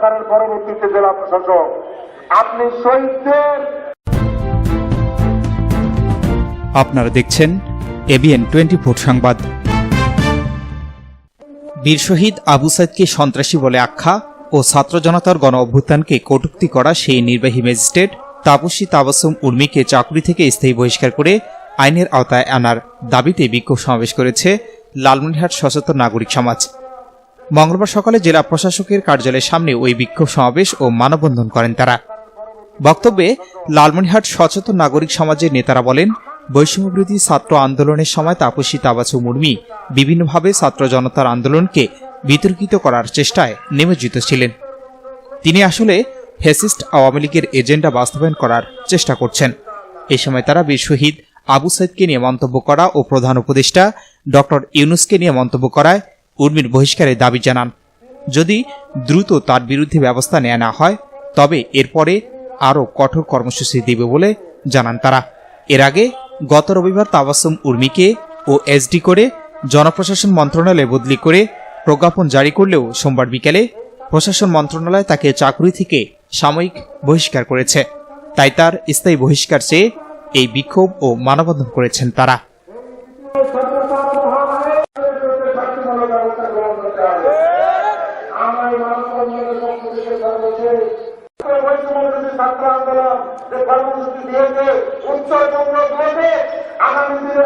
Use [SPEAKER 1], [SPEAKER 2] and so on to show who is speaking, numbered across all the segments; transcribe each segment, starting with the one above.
[SPEAKER 1] সরকারের পরবর্তীতে জেলা প্রশাসক, আপনি শহীদদের
[SPEAKER 2] আপনারা দেখছেন এবিএন টোয়েন্টি ফোর সংবাদ। বীর শহীদ আবু সাইদকে সন্ত্রাসী বলে আখ্যা ও ছাত্র জনতার গণ অভ্যুত্থানকে কটুক্তি করা সেই নির্বাহী ম্যাজিস্ট্রেট তাপসী তাবাসুম উর্মিকে চাকরি থেকে স্থায়ী বহিষ্কার করে আইনের আওতায় আনার দাবিতে বিক্ষোভ সমাবেশ করেছে লালমনিরহাট সচেতন নাগরিক সমাজ। মঙ্গলবার সকালে জেলা প্রশাসকের কার্যালয়ের সামনে ওই বিক্ষোভ সমাবেশ ও মানববন্ধন করেন তারা। বক্তব্যে লালমনিরহাট সচেতন নাগরিক সমাজের নেতারা বলেন, বৈষম্যবিরোধী ছাত্র আন্দোলনের সময় তাপসী তাবাচু মুর্মি বিভিন্নভাবে ছাত্র জনতার আন্দোলনকে বিতর্কিত করার চেষ্টায় নিমজ্জিত ছিলেন। তিনি আসলে ফ্যাসিস্ট আওয়ামী লীগের এজেন্ডা বাস্তবায়ন করার চেষ্টা করছেন। এ সময় তারা বীর শহীদ আবু সাইদকে নিয়ে মন্তব্য করা ও প্রধান উপদেষ্টা ডক্টর ইউনুসকে নিয়ে মন্তব্য করায় উর্মির বহিষ্কারের দাবি জানান, যদি দ্রুত তার বিরুদ্ধে ব্যবস্থা নেওয়া না হয়, তবে এরপরে আরও কঠোর কর্মসূচি দেবে বলে জানান তারা। এর আগে গত রবিবার তাবাসুম উর্মিকে ও এসডি করে জনপ্রশাসন মন্ত্রণালয়ে বদলি করে প্রজ্ঞাপন জারি করলেও সোমবার বিকেলে প্রশাসন মন্ত্রণালয় তাকে চাকরি থেকে সাময়িক বহিষ্কার করেছে। তাই তার স্থায়ী বহিষ্কার চেয়ে এই বিক্ষোভ ও মানববন্ধন করেছেন তারা
[SPEAKER 1] শাস্তিমূলক ব্যবস্থা গ্রহণ করতে হবে আমরা এই মানববন্ধনের পক্ষ থেকে সর্বশেষ বৈষম্যবিরোধী ছাত্র আন্দোলন যে কর্মসূচি দিয়েছে উচ্চতমগুলোতে আগামী দিনে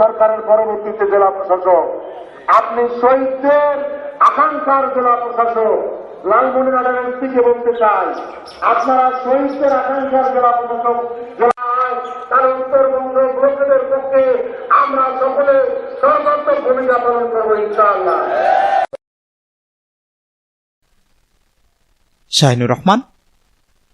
[SPEAKER 1] সরকারের পরবর্তীতে জেলা প্রশাসক, আপনি শহীদদের আকাঙ্ক্ষার জেলা প্রশাসক লালমনিরহাটের এসপিকে বলতে চাই, আপনারা শহীদদের আকাঙ্ক্ষার জেলা প্রশাসক হয় উত্তরবঙ্গ ব্লকের পক্ষে আমরা সকলে সর্বাত্মক ভূমিকা পালন করব ইনশাআল্লাহ।
[SPEAKER 2] Shahinur Rahman